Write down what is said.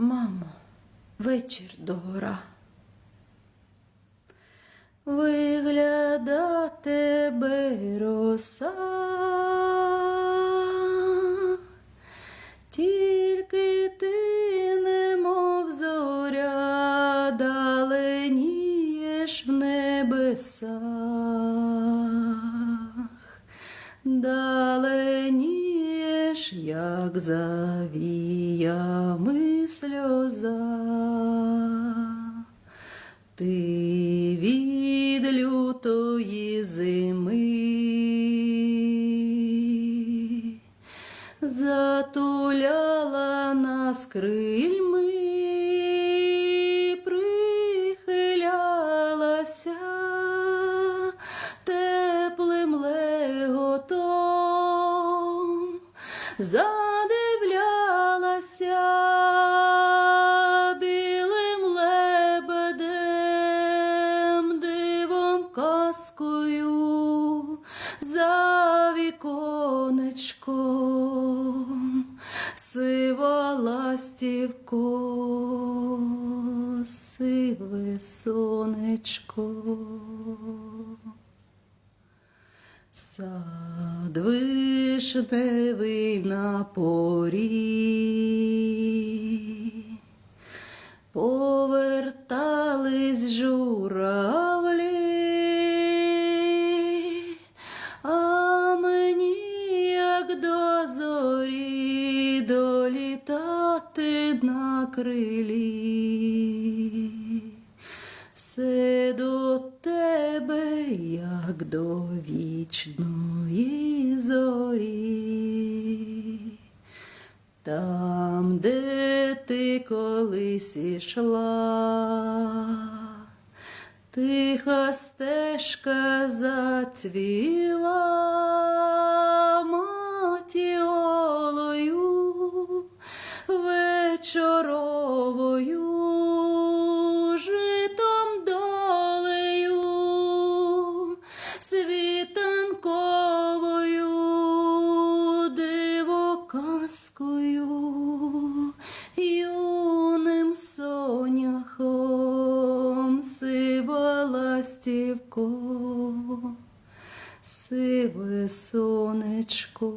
Мамо, вечір догора. Вигляда тебе роса, тільки ти, немов зоря, даленієш в небесах, даленієш, як завіями сльоза. Ти від лютої зими затуляла нас крильми, прихилялася теплим леготом, за віконечком, сива ластівко, сиве сонечко. Сад вишневий на порі, повертались долітати на крилі все до тебе, як до вічної зорі. Там, де ти колись ішла, тиха стежка зацвіла вечоровою житом долею світанковою дивоказкою юним соняхом сива сиве сонечко.